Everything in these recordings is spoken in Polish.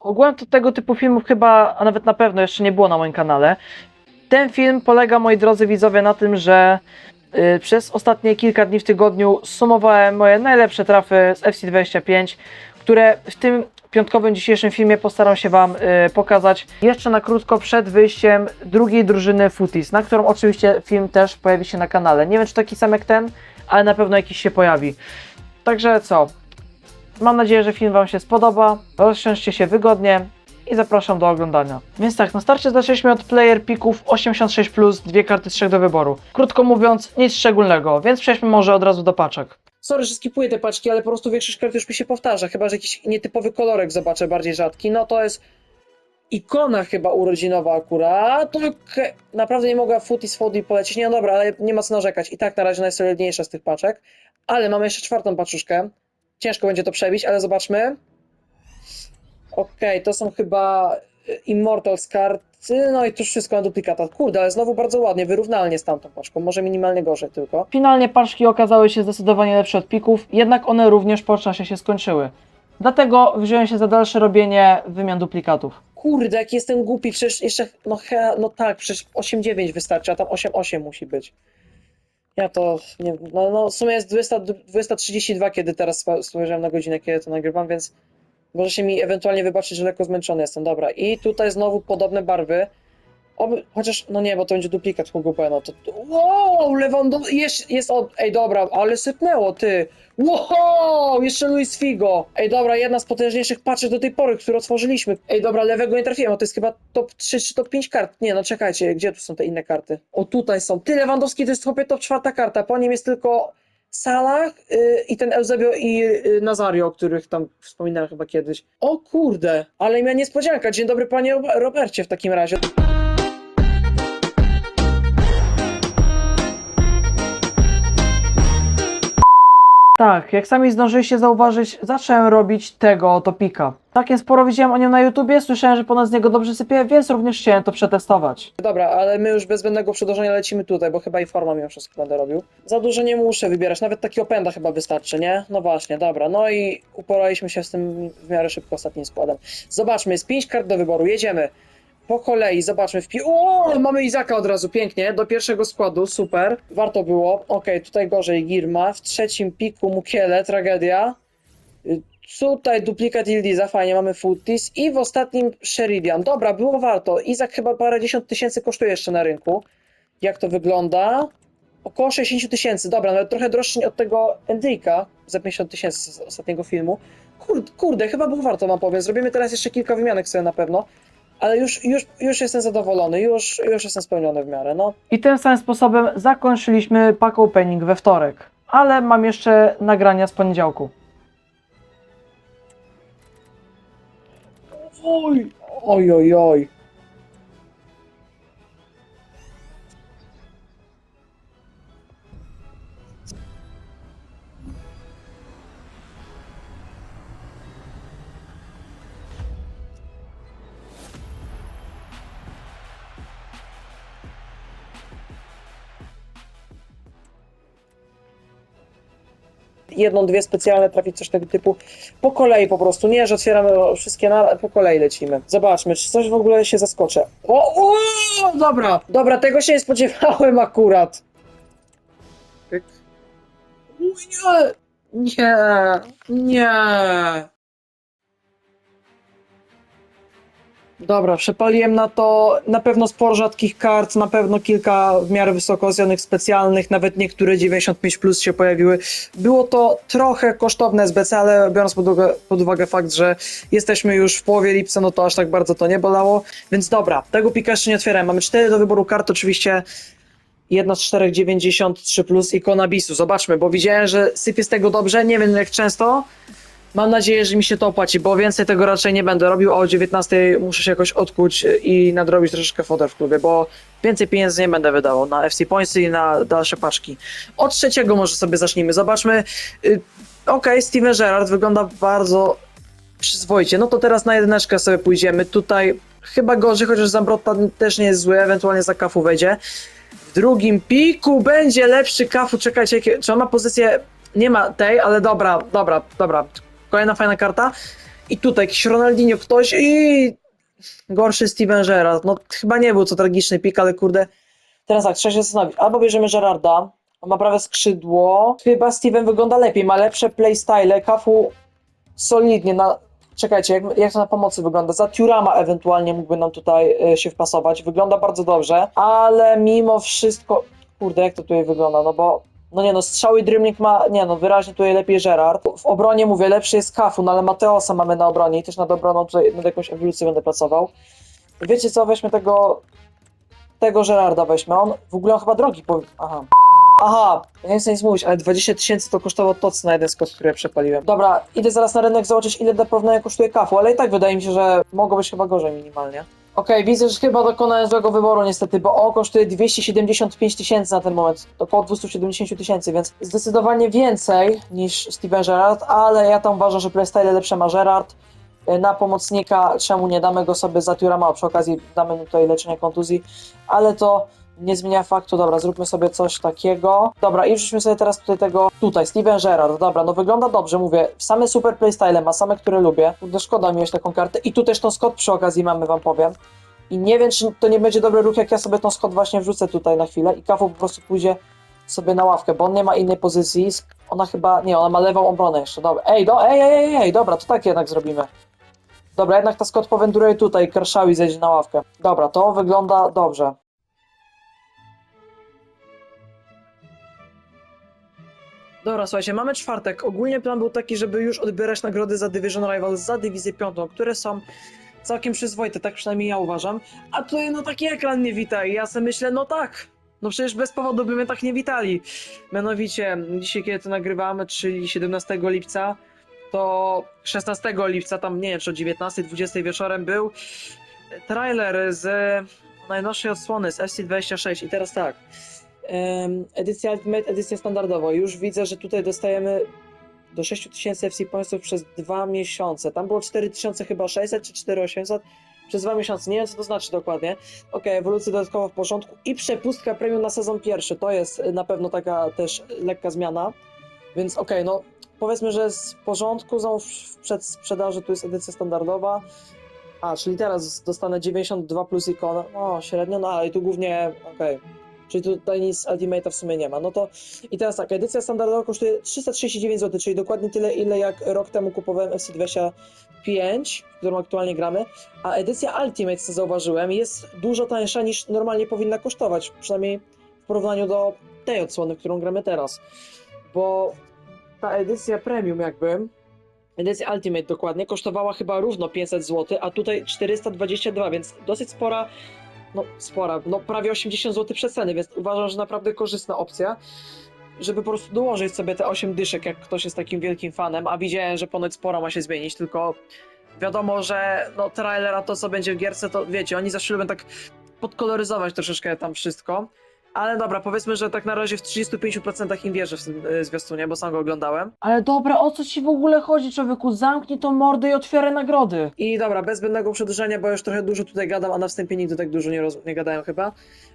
Ogółem to tego typu filmów chyba, a nawet na pewno jeszcze nie było na moim kanale. Ten film polega, moi drodzy widzowie, na tym, że y, przez ostatnie kilka dni w tygodniu sumowałem moje najlepsze trafy z FC25, które w tym piątkowym dzisiejszym filmie postaram się Wam y, pokazać jeszcze na krótko przed wyjściem drugiej drużyny Footies, na którą oczywiście film też pojawi się na kanale. Nie wiem, czy taki sam jak ten, ale na pewno jakiś się pojawi. Także co? Mam nadzieję, że film Wam się spodoba. Rozsiądźcie się wygodnie i zapraszam do oglądania. Więc tak, na starcie zaczęliśmy od player pików 86, dwie karty z trzech do wyboru. Krótko mówiąc, nic szczególnego, więc przejdźmy może od razu do paczek. Sorry, że skipuję te paczki, ale po prostu większość kart już mi się powtarza, chyba że jakiś nietypowy kolorek zobaczę, bardziej rzadki. No to jest ikona chyba urodzinowa akurat. To naprawdę nie mogła Footy z Fody polecieć. Nie, no dobra, ale nie ma co narzekać. I tak na razie najsolidniejsza z tych paczek. Ale mamy jeszcze czwartą paczuszkę. Ciężko będzie to przebić, ale zobaczmy. Okej, to są chyba y, Immortals karty. No i to już wszystko na duplikata. Kurde, ale znowu bardzo ładnie, wyrównalnie z tamtą paczką. Może minimalnie gorzej tylko. Finalnie paczki okazały się zdecydowanie lepsze od pików, jednak one również po czasie się skończyły. Dlatego wziąłem się za dalsze robienie wymian duplikatów. Kurde, jak jestem głupi, przecież jeszcze, no, he, no tak, przecież 8,9 wystarczy, a tam 8,8 musi być. Ja to, nie no, no w sumie jest 20 20.32, kiedy teraz spojrzałem na godzinę, kiedy to nagrywam, więc może się mi ewentualnie wybaczyć, że lekko zmęczony jestem, dobra. I tutaj znowu podobne barwy, Oby, chociaż, no nie, bo to będzie duplikat Hugo Bueno, to, wow, Lewandowski, jest, jest, od, ej dobra, ale sypnęło, ty, wow, jeszcze Luis Figo, ej dobra, jedna z potężniejszych paczek do tej pory, które otworzyliśmy, ej dobra, lewego nie trafiłem, a to jest chyba top 3 czy top 5 kart, nie, no czekajcie, gdzie tu są te inne karty, o tutaj są, ty, Lewandowski to jest chłopie top czwarta karta, po nim jest tylko Salah yy, i ten Eusebio i yy, Nazario, o których tam wspominałem chyba kiedyś, o kurde, ale miała niespodzianka, dzień dobry panie Rob- Robercie w takim razie. Tak, jak sami zdążyliście zauważyć, zacząłem robić tego oto pika. Całkiem sporo widziałem o nim na YouTubie, słyszałem, że ponad z niego dobrze sypie, więc również chciałem to przetestować. Dobra, ale my już bez zbędnego przedłużenia lecimy tutaj, bo chyba i forma mimo wszystko będę robił. Za dużo nie muszę wybierać, nawet taki openda chyba wystarczy, nie? No właśnie, dobra, no i uporaliśmy się z tym w miarę szybko ostatnim składem. Zobaczmy, jest 5 kart do wyboru, jedziemy. Po kolei, zobaczmy w pi... O, mamy Izaka od razu, pięknie, do pierwszego składu, super. Warto było, okej, tutaj gorzej Girma, w trzecim piku Mukiele, tragedia. Y, Tutaj duplikat Ildiza, fajnie, mamy Footies i w ostatnim Sheridian. Dobra, było warto. Izak chyba parę dziesiąt tysięcy kosztuje jeszcze na rynku. Jak to wygląda? Około 60 tysięcy, dobra, nawet trochę droższy od tego Endyka za 50 tysięcy z ostatniego filmu. Kurde, kurde, chyba było warto, mam powiem. Zrobimy teraz jeszcze kilka wymianek sobie na pewno. Ale już, już, już jestem zadowolony, już, już jestem spełniony w miarę, no. I tym samym sposobem zakończyliśmy pack opening we wtorek. Ale mam jeszcze nagrania z poniedziałku. Oj, oj, oj, oj. Jedną, dwie specjalne trafić, coś tego typu. Po kolei po prostu, nie, że otwieramy wszystkie na, po kolei lecimy. Zobaczmy, czy coś w ogóle się zaskoczę. O, o, dobra, dobra, tego się nie spodziewałem akurat. Pyk. Nie, nie, nie. Dobra, przepaliłem na to na pewno sporo rzadkich kart, na pewno kilka w miarę wysoko ocenianych specjalnych, nawet niektóre 95 plus się pojawiły. Było to trochę kosztowne SBC, ale biorąc pod uwagę, pod uwagę fakt, że jesteśmy już w połowie lipca, no to aż tak bardzo to nie bolało. Więc dobra, tego pika jeszcze nie otwierałem. Mamy cztery do wyboru kart, oczywiście jedna z czterech 93 plus ikona bisu. Zobaczmy, bo widziałem, że sypie z tego dobrze, nie wiem jak często. Mam nadzieję, że mi się to opłaci, bo więcej tego raczej nie będę robił, a o 19 muszę się jakoś odkuć i nadrobić troszeczkę foder w klubie, bo więcej pieniędzy nie będę wydawał na FC Pointsy i na dalsze paczki. Od trzeciego może sobie zacznijmy. Zobaczmy. Y, Okej, Steven Gerrard wygląda bardzo przyzwoicie. No to teraz na jedyneczkę sobie pójdziemy. Tutaj chyba gorzej, chociaż Zambrotta też nie jest zły, ewentualnie za kafu wejdzie. W drugim piku będzie lepszy kafu. Czekajcie, czy on ma pozycję nie ma tej, ale dobra, dobra, dobra. Kolejna fajna karta. I tutaj jakiś Ronaldinho ktoś i gorszy Steven Gerrard. No chyba nie był to tragiczny pik, ale kurde. Teraz tak, trzeba się zastanowić. Albo bierzemy Gerarda, on ma prawe skrzydło. Chyba Steven wygląda lepiej, ma lepsze playstyle. Kafu solidnie na... Czekajcie, jak, jak to na pomocy wygląda? Za Turama ewentualnie mógłby nam tutaj y, się wpasować. Wygląda bardzo dobrze, ale mimo wszystko... Kurde, jak to tutaj wygląda? No bo... No nie no, strzały Dreamlink ma... Nie no, wyraźnie tutaj lepiej Gerard. W obronie mówię, lepszy jest Kafu, no ale Mateosa mamy na obronie i też nad obroną tutaj nad jakąś ewolucję będę pracował. Wiecie co, weźmy tego... Tego Gerarda weźmy. On w ogóle on chyba drogi powi... Aha. Aha, nie chcę nic mówić, ale 20 tysięcy to kosztowało toc na jeden skos, który przepaliłem. Dobra, idę zaraz na rynek zobaczyć ile do porównania kosztuje kafu, ale i tak wydaje mi się, że mogło być chyba gorzej minimalnie. Okej, widzę, że chyba dokonałem złego wyboru niestety, bo o kosztuje 275 tysięcy na ten moment, około 270 tysięcy, więc zdecydowanie więcej niż Steven Gerrard, ale ja tam uważam, że playstyle lepsze ma Gerrard. Y, Na pomocnika, czemu nie damy go sobie za Turama, a przy okazji damy mu tutaj leczenie kontuzji, ale to nie zmienia faktu, dobra, zróbmy sobie coś takiego. Dobra, i wrzućmy sobie teraz tutaj tego, tutaj, Steven Gerrard, dobra, no wygląda dobrze, mówię, same super playstyle ma, same, które lubię, kurde, szkoda mieć taką kartę i tu też tą Scott przy okazji mamy, wam powiem. I nie wiem, czy to nie będzie dobry ruch, jak ja sobie tą Scott właśnie wrzucę tutaj na chwilę i Kafu po prostu pójdzie sobie na ławkę, bo on nie ma innej pozycji, ona chyba, nie, ona ma lewą obronę jeszcze, dobra, ej, do, ej, ej, ej, ej, dobra, to tak jednak zrobimy. Dobra, jednak ta Scott powędruje tutaj, Kershawi zejdzie na ławkę. Dobra, to wygląda dobrze. Dobra, słuchajcie, mamy czwartek. Ogólnie plan był taki, żeby już odbierać nagrody za Division Rivals za Dywizję Piątą, które są całkiem przyzwoite, tak przynajmniej ja uważam. A tutaj no taki ekran nie wita i ja sobie myślę, no tak, no przecież bez powodu by mnie tak nie witali. Mianowicie, dzisiaj kiedy to nagrywamy, czyli 17 lipca, to 16 lipca, tam nie wiem, czy o 19-20 wieczorem był trailer z najnowszej odsłony, z FC26 i teraz tak, edycja Ultimate, edycja standardowa, już widzę, że tutaj dostajemy do 6000 FC Pointsów przez dwa miesiące, tam było 4600 chyba 600 czy 4800 przez dwa miesiące, nie wiem co to znaczy dokładnie. Okej, ewolucja dodatkowa w porządku i przepustka premium na sezon pierwszy, to jest y, na pewno taka też lekka zmiana, więc okej, no powiedzmy, że jest w porządku, znowu w przedsprzedaży tu jest edycja standardowa, a, czyli teraz dostanę 92 plus ikona. O, średnio, no ale i tu głównie, okej. Czyli tutaj nic Ultimate'a w sumie nie ma. No to i teraz tak, edycja standardowa kosztuje 339 zł, czyli dokładnie tyle, ile jak rok temu kupowałem FC25, w którą aktualnie gramy, a edycja Ultimate, co zauważyłem, jest dużo tańsza niż normalnie powinna kosztować, przynajmniej w porównaniu do tej odsłony, którą gramy teraz. Bo ta edycja premium jakby, edycja Ultimate dokładnie, kosztowała chyba równo 500 zł, a tutaj 422, więc dosyć spora, no spora, no prawie 80 zł przeceny, więc uważam, że naprawdę korzystna opcja, żeby po prostu dołożyć sobie te 8 dyszek, jak ktoś jest takim wielkim fanem, a widziałem, że ponoć sporo ma się zmienić, tylko wiadomo, że no trailer, a to co będzie w gierce, to wiecie, oni zawsze lubią tak podkoloryzować troszeczkę tam wszystko. Ale dobra, powiedzmy, że tak na razie w 35% im wierzę w tym y, zwiastunie, bo sam go oglądałem. Ale dobra, o co ci w ogóle chodzi, człowieku? Zamknij tą mordę i otwieraj nagrody. I dobra, bez zbędnego przedłużania, bo już trochę dużo tutaj gadam, a na wstępie nigdy tak dużo nie, roz... nie gadałem chyba.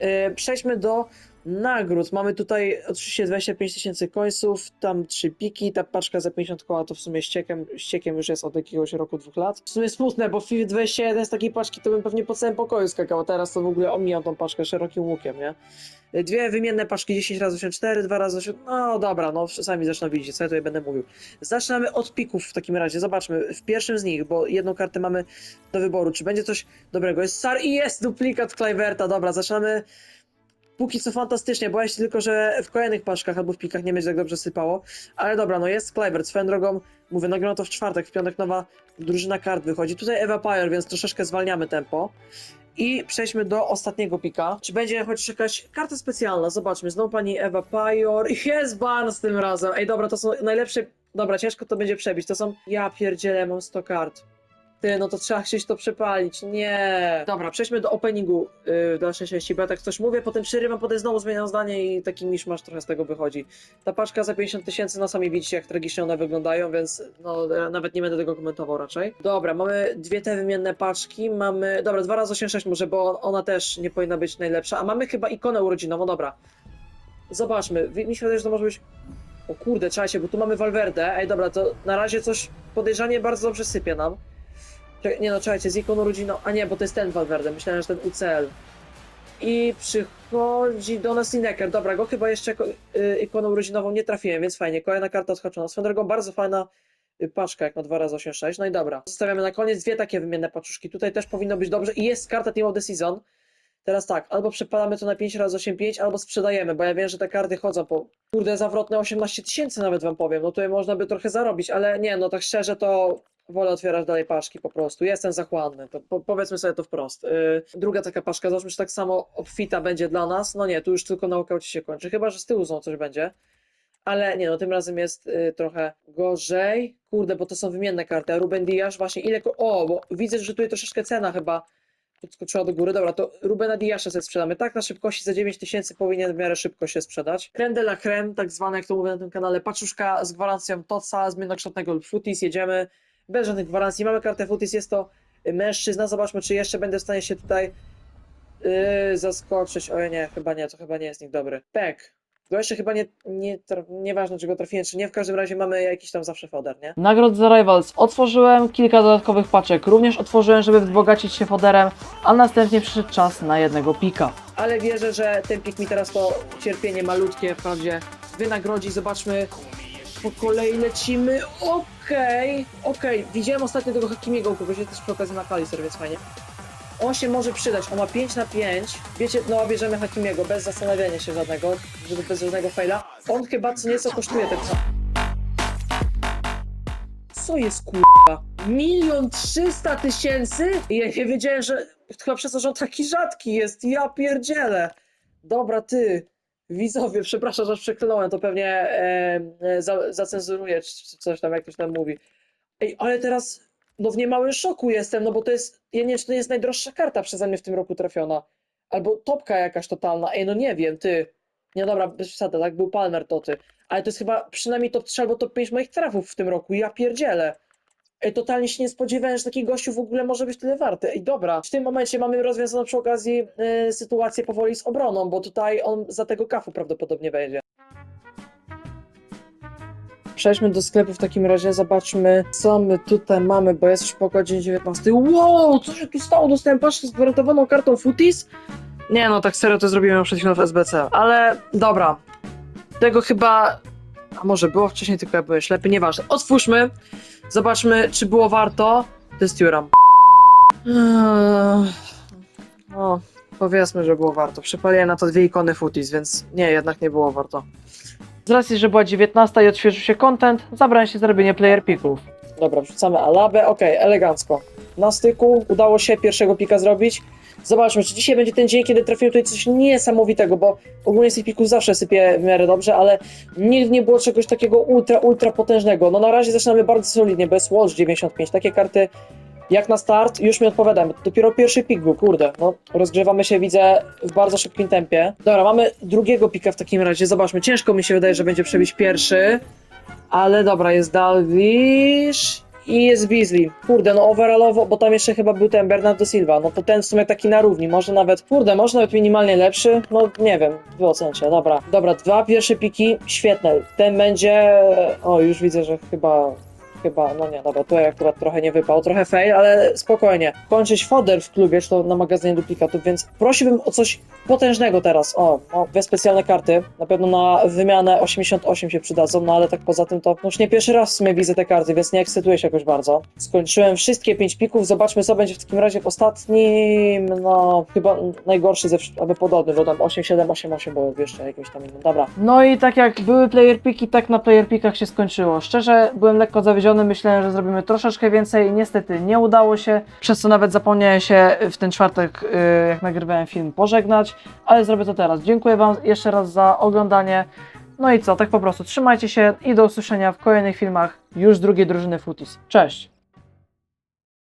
Yy, przejdźmy do nagród. Mamy tutaj oczywiście 25 tysięcy końców, tam trzy piki, ta paczka za 50 koła to w sumie ściekiem, ściekiem już jest od jakiegoś roku, dwóch lat. W sumie smutne, bo w FIFA 21 z takiej paczki to bym pewnie po całym pokoju skakał, a teraz to w ogóle omijam tą paczkę szerokim łukiem, nie? Dwie wymienne paczki 10 razy 84, 2 razy 8. No dobra, no sami zresztą widzicie, co ja tutaj będę mówił. Zaczynamy od pików w takim razie. Zobaczmy, w pierwszym z nich, bo jedną kartę mamy do wyboru. Czy będzie coś dobrego? Jest Sar i jest duplikat Cliverta. Dobra, zaczynamy. Póki co fantastycznie, bo jeśli tylko, że w kolejnych paczkach albo w pikach nie będzie tak dobrze sypało. Ale dobra, no jest Clivert. Swoją drogą, mówię, nagrano to w czwartek, w piątek nowa drużyna kart wychodzi. Tutaj Eva Pyre, więc troszeczkę zwalniamy tempo. I przejdźmy do ostatniego pika. Czy będzie chociaż jakaś karta specjalna? Zobaczmy, znowu pani Ewa Pajor. Jest Barnes tym razem. Ej, dobra, to są najlepsze... Dobra, ciężko to będzie przebić. To są... Ja pierdzielę, mam 100 kart. Ty, no to trzeba chcieć to przepalić. Nie. Dobra, przejdźmy do openingu yy, w dalszej części, bo ja tak coś mówię, potem przerywam, potem znowu zmieniam zdanie i taki miszmasz trochę z tego wychodzi. Ta paczka za 50 tysięcy, no sami widzicie, jak tragicznie one wyglądają, więc no ja nawet nie będę tego komentował raczej. Dobra, mamy dwie te wymienne paczki, mamy... Dobra, 2 razy 86 może, bo ona też nie powinna być najlepsza, a mamy chyba ikonę urodzinową, dobra. Zobaczmy, mi się wydaje, że to może być O kurde, czekajcie, bo tu mamy Valverde. Ej, dobra, to na razie coś podejrzanie bardzo dobrze sypie nam. Nie no, czekajcie, z ikoną rodziną. A nie, bo to jest ten Valverde, myślałem, że ten UCL. I przychodzi do nas Lineker. Dobra, go chyba jeszcze y, ikoną rodzinową nie trafiłem, więc fajnie. Kolejna karta odhaczona. Swoją drogą bardzo fajna y, paczka, jak na 2 razy 8 6 No i dobra. Zostawiamy na koniec dwie takie wymienne paczuszki. Tutaj też powinno być dobrze. I jest karta Team of the Season. Teraz tak, albo przepalamy to na 5 razy 8 5 albo sprzedajemy, bo ja wiem, że te karty chodzą po kurde zawrotne 18 tysięcy nawet wam powiem. No tutaj można by trochę zarobić, ale nie, no tak szczerze to wolę otwierać dalej paczki po prostu. Jestem zachłanny, to po, powiedzmy sobie to wprost. Yy, druga taka paczka, załóżmy, że tak samo obfita będzie dla nas. No nie, tu już tylko na okaucie się kończy, chyba że z tyłu znowu coś będzie. Ale nie, no tym razem jest y, trochę gorzej. Kurde, bo to są wymienne karty. A Ruben Diasz właśnie ile... O, bo widzę, że tutaj troszeczkę cena chyba podskoczyła do góry. Dobra, to Rubena Diasza sobie sprzedamy. Tak na szybkości za 9 tysięcy powinien w miarę szybko się sprzedać. Creme de la creme, tak zwane, jak to mówię na tym kanale, paczuszka z gwarancją TOCA, zmiennokształtnego lub Futis. Jedziemy bez żadnych gwarancji. Mamy kartę Futis, jest to mężczyzna. Zobaczmy, czy jeszcze będę w stanie się tutaj yy, zaskoczyć. Oj nie, chyba nie, to chyba nie jest nikt dobry. Pek. Go jeszcze chyba nie, nie, nieważne, czy go trafiłem, czy nie. W każdym razie mamy jakiś tam zawsze foder, nie? Nagrod za Rivals otworzyłem, kilka dodatkowych paczek również otworzyłem, żeby wzbogacić się foderem, a następnie przyszedł czas na jednego pika. ale wierzę, że ten pik mi teraz to cierpienie malutkie wprawdzie wynagrodzi. Zobaczmy, po kolei lecimy. Okej, okej. Widziałem ostatnio tego Hakimiego kogoś, też przy okazji na Kalister, więc fajnie. On się może przydać, on ma 5 na 5. Wiecie, no bierzemy Hakimiego bez zastanawiania się żadnego, żeby bez żadnego faila. On chyba co nieco kosztuje ten sam. Co jest kurwa? Milion trzysta tysięcy? Ja nie wiedziałem, że chyba przez to, że on taki rzadki jest. Ja pierdzielę. Dobra, ty. Widzowie, przepraszam, że przekląłem, to pewnie e, za, zacenzuruję, czy czy coś tam, jak ktoś tam mówi. Ej, ale teraz, no w niemałym szoku jestem, no bo to jest, ja nie wiem, czy to jest najdroższa karta przeze mnie w tym roku trafiona. Albo topka jakaś totalna. Ej, no nie wiem, ty. Nie, dobra, bez przesady, tak był Palmer, to ty. Ale to jest chyba przynajmniej top 3 albo top 5 moich trafów w tym roku. Ja pierdzielę. Ej, totalnie się nie spodziewałem, że taki gościu w ogóle może być tyle warty. Ej, dobra. W tym momencie mamy rozwiązaną przy okazji y, sytuację powoli z obroną, bo tutaj on za tego kafu prawdopodobnie wejdzie. Przejdźmy do sklepu w takim razie, zobaczmy co my tutaj mamy, bo jest już po godzinie 19. Wow, co się tu stało? Dostałem paczkę z gwarantowaną kartą Footies? Nie no, tak serio to zrobiłem przed chwilą w SBC, ale dobra. Tego chyba... A może było wcześniej, tylko ja byłem ślepy, nieważne. Otwórzmy, zobaczmy czy było warto. To jest Juram. No, powiedzmy, że było warto. Przypaliłem na to dwie ikony Footies, więc nie, jednak nie było warto. Z racji, że była 19 i odświeżył się content, zabrałem się za robienie player pików. Dobra, wrzucamy Alabę. Okej, elegancko. Na styku udało się pierwszego pika zrobić. Zobaczmy, czy dzisiaj będzie ten dzień, kiedy trafimy tutaj coś niesamowitego, bo ogólnie z tych zawsze sypie w miarę dobrze, ale nigdy nie było czegoś takiego ultra, ultra potężnego. No na razie zaczynamy bardzo solidnie, bez Watch 95. Takie karty jak na start już mi odpowiadam. Dopiero pierwszy pik był, kurde. No, rozgrzewamy się, widzę, w bardzo szybkim tempie. Dobra, mamy drugiego pika w takim razie. Zobaczmy, ciężko mi się wydaje, że będzie przebić pierwszy. Ale dobra, jest Dalglish i jest Beasley. Kurde, no overallowo, bo tam jeszcze chyba był ten Bernardo Silva. No to ten w sumie taki na równi, może nawet, kurde, może nawet minimalnie lepszy. No nie wiem, wy ocencie, dobra. Dobra, dwa pierwsze piki, świetne. Ten będzie, o już widzę, że chyba chyba, no nie, dobra, tutaj akurat trochę nie wypał, trochę fail, ale spokojnie. Kończyć foder w klubie, czy to na magazynie duplikatów, więc prosiłbym o coś potężnego teraz. O, o, dwie specjalne karty, na pewno na wymianę 88 się przydadzą, no ale tak poza tym to no już nie pierwszy raz w sumie widzę te karty, więc nie ekscytuję się jakoś bardzo. Skończyłem wszystkie 5 pików, zobaczmy co będzie w takim razie w ostatnim, no chyba najgorszy ze albo podobny, bo tam 87, 88 było jeszcze jakimś tam innym. Dobra, No i tak jak były player piki, tak na player pikach się skończyło. Szczerze, byłem lekko zawiedziony, myślałem, że zrobimy troszeczkę więcej, niestety nie udało się, przez co nawet zapomniałem się w ten czwartek, yy, jak nagrywałem film, pożegnać, ale zrobię to teraz. Dziękuję Wam jeszcze raz za oglądanie. No i co, tak po prostu trzymajcie się i do usłyszenia w kolejnych filmach już drugiej drużyny Footies. Cześć!